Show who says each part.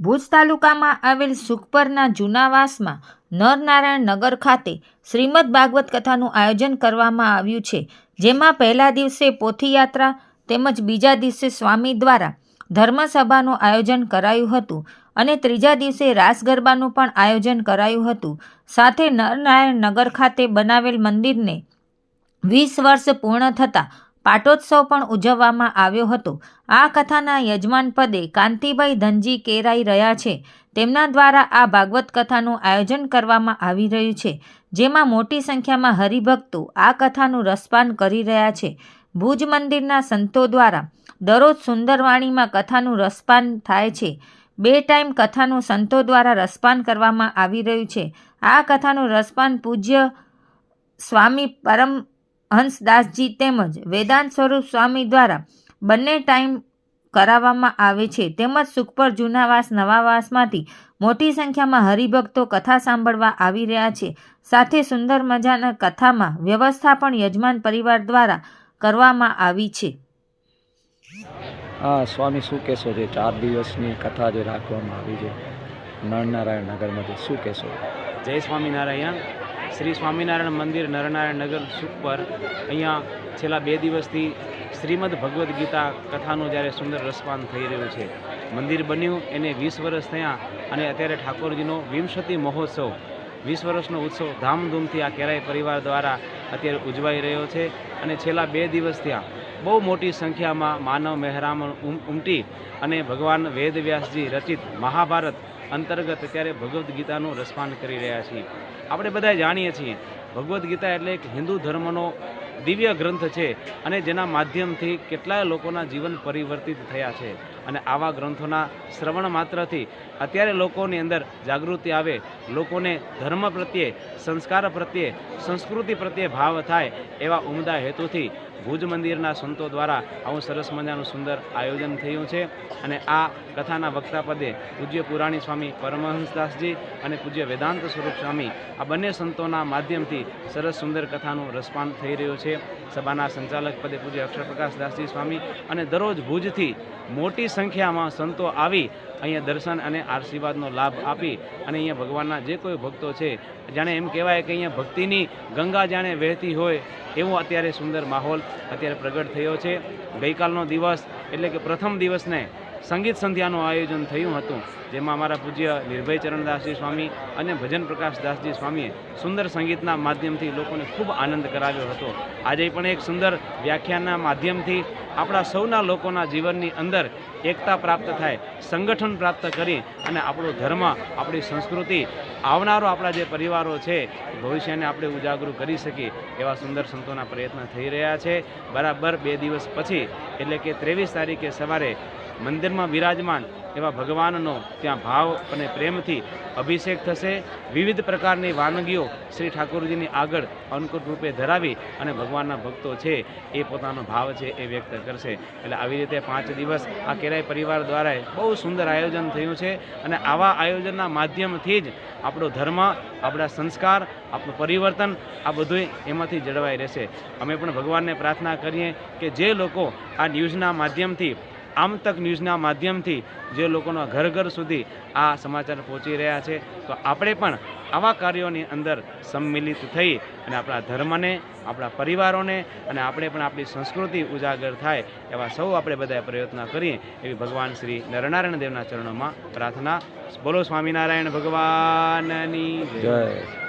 Speaker 1: ભુજ તાલુકામાં આવેલ સુખપરના જૂનાવાસમાં નરનારાયણ નગર ખાતે શ્રીમદ ભાગવત કથાનું આયોજન કરવામાં આવ્યું છે, જેમાં પહેલા દિવસે પોથીયાત્રા તેમજ બીજા દિવસે સ્વામી દ્વારા ધર્મસભાનું આયોજન કરાયું હતું અને ત્રીજા દિવસે રાસ ગરબાનું પણ આયોજન કરાયું હતું. સાથે નરનારાયણ નગર ખાતે બનાવેલ મંદિરને વીસ વર્ષ પૂર્ણ થતાં પાટોત્સવ પણ ઉજવવામાં આવ્યો હતો. આ કથાના યજમાન પદે કાંતિભાઈ ધનજી કેરાઈ રહ્યા છે. તેમના દ્વારા આ ભાગવત કથાનું આયોજન કરવામાં આવી રહ્યું છે. જેમાં મોટી સંખ્યામાં હરિભક્તો આ કથાનું રસપાન કરી રહ્યા છે. ભુજ મંદિરના સંતો દ્વારા દરરોજ સુંદરવાણીમાં કથાનું રસપાન થાય છે. બે ટાઈમ કથાનું સંતો દ્વારા રસપાન કરવામાં આવી રહ્યું છે. આ કથાનું રસપાન પૂજ્ય સ્વામી પરમ હંસદાસજી તેમજ વેદાંત સ્વરૂપ સ્વામી દ્વારા બંને ટાઈમ કરાવવામાં આવે છે. તેમજ સુખપર જૂનાવાસ નવાવાસમાંથી મોટી સંખ્યામાં હરિભક્તો કથા સાંભળવા આવી રહ્યા છે. સાથે સુંદર મજાના કથામાં વ્યવસ્થા પણ યજમાન પરિવાર દ્વારા કરવામાં આવી છે.
Speaker 2: હા સ્વામી શું કહેશો? જે ચાર દિવસની કથા જે રાખવામાં આવી છે નરનારાયણ નગરમાંથી શું કહેશો?
Speaker 3: જય સ્વામિનારાયણ. શ્રી સ્વામિનારાયણ મંદિર નરનારાયણ નગર સુખપર અહીંયા છેલ્લા બે દિવસથી શ્રીમદ ભગવદ્ ગીતા કથાનું જ્યારે સુંદર રસપાન થઈ રહ્યું છે. મંદિર બન્યું એને વીસ વર્ષ થયા અને અત્યારે ઠાકોરજીનો વિંશતિ મહોત્સવ, વીસ વર્ષનો ઉત્સવ ધામધૂમથી આ કેરાય પરિવાર દ્વારા અત્યારે ઉજવાઈ રહ્યો છે. અને છેલ્લા બે દિવસ ત્યાં બહુ મોટી સંખ્યામાં માનવ મહેરામણ ઉમ- ઉમટી અને ભગવાન વેદવ્યાસજી રચિત મહાભારત અંતર્ગત અત્યારે ભગવદ્ ગીતાનું રસપાન કરી રહ્યા છીએ. આપણે બધા જાણીએ છીએ, ભગવદ્ ગીતા એટલે એક હિન્દુ ધર્મનો દિવ્ય ગ્રંથ છે અને જેના માધ્યમથી કેટલાય લોકોના જીવન પરિવર્તિત થયા છે. અને આવા ગ્રંથોના શ્રવણ માત્રથી અત્યારે લોકોની અંદર જાગૃતિ આવે, લોકોને ધર્મ પ્રત્યે, સંસ્કાર પ્રત્યે, સંસ્કૃતિ પ્રત્યે ભાવ થાય એવા ઉમદા હેતુથી ભુજ મંદિરના સંતો દ્વારા આવું સરસ મજાનું સુંદર આયોજન થયું છે. અને આ કથાના વક્તા પદે પૂજ્ય પુરાણી સ્વામી પરમહંસદાસજી અને પૂજ્ય વેદાંત સ્વરૂપ સ્વામી આ બંને સંતોના માધ્યમથી સરસ સુંદર કથાનું રસપાન થઈ રહ્યું છે. સભાના સંચાલક પદે પૂજ્ય અક્ષરપ્રકાશ દાસજી સ્વામી અને દરરોજ ભુજથી મોટી સંખ્યામાં સંતો આવી અહીંયા દર્શન અને આશીર્વાદનો લાભ આપી અને અહીંયા ભગવાનના જે કોઈ ભક્તો છે, જાણે એમ કહેવાય કે અહીંયા ભક્તિની ગંગા જાણે વહેતી હોય એવો અત્યારે સુંદર માહોલ અત્યારે પ્રગટ થયો છે. ગઈકાલનો દિવસ એટલે કે પ્રથમ દિવસને સંગીત સંધ્યાનું આયોજન થયું હતું, જેમાં અમારા પૂજ્ય નિર્ભય ચરણદાસજી સ્વામી અને ભજન પ્રકાશ દાસજી સ્વામીએ સુંદર સંગીતના માધ્યમથી લોકોને ખૂબ આનંદ કરાવ્યો હતો. આજે પણ એક સુંદર વ્યાખ્યાનના માધ્યમથી આપણા સૌના લોકોના જીવનની અંદર એકતા પ્રાપ્ત થાય, સંગઠન પ્રાપ્ત કરી અને આપણો ધર્મ, આપણી સંસ્કૃતિ, આવનારો આપણા જે પરિવારો છે, ભવિષ્યને આપણે ઉજાગરું કરી શકીએ એવા સુંદર સંતોના પ્રયત્ન થઈ રહ્યા છે. બરાબર બે દિવસ પછી, એટલે કે ત્રેવીસ તારીખે સવારે મંદિરમાં બિરાજમાન એવા ભગવાનનો ત્યાં ભાવ અને પ્રેમથી અભિષેક થશે. વિવિધ પ્રકારની વાનગીઓ શ્રી ઠાકોરજીની આગળ અન્નકૂટ રૂપે ધરાવી અને ભગવાનના ભક્તો છે એ પોતાનો ભાવ છે એ વ્યક્ત કરશે. એટલે આવી રીતે પાંચ દિવસ આ કેરાય પરિવાર દ્વારા બહુ સુંદર આયોજન થયું છે અને આવા આયોજનના માધ્યમથી જ આપણો ધર્મ, આપણા સંસ્કાર, આપણું પરિવર્તન આ બધું એમાંથી જળવાઈ રહેશે. અમે પણ ભગવાનને પ્રાર્થના કરીએ કે જે લોકો આ ન્યૂઝના માધ્યમથી આમ તક ન્યૂઝના માધ્યમથી જે લોકોના ઘર ઘર સુધી આ સમાચાર પહોંચી રહ્યા છે, તો આપણે પણ આવા કાર્યોની અંદર સંમિલિત થઈ અને આપણા ધર્મને, આપણા પરિવારોને અને આપણે પણ આપણી સંસ્કૃતિ ઉજાગર થાય એવા સૌ આપણે બધા પ્રયત્ન કરીએ એવી ભગવાન શ્રી નરનારાયણ દેવના ચરણોમાં પ્રાર્થના. બોલો સ્વામિનારાયણ ભગવાનની
Speaker 2: જય.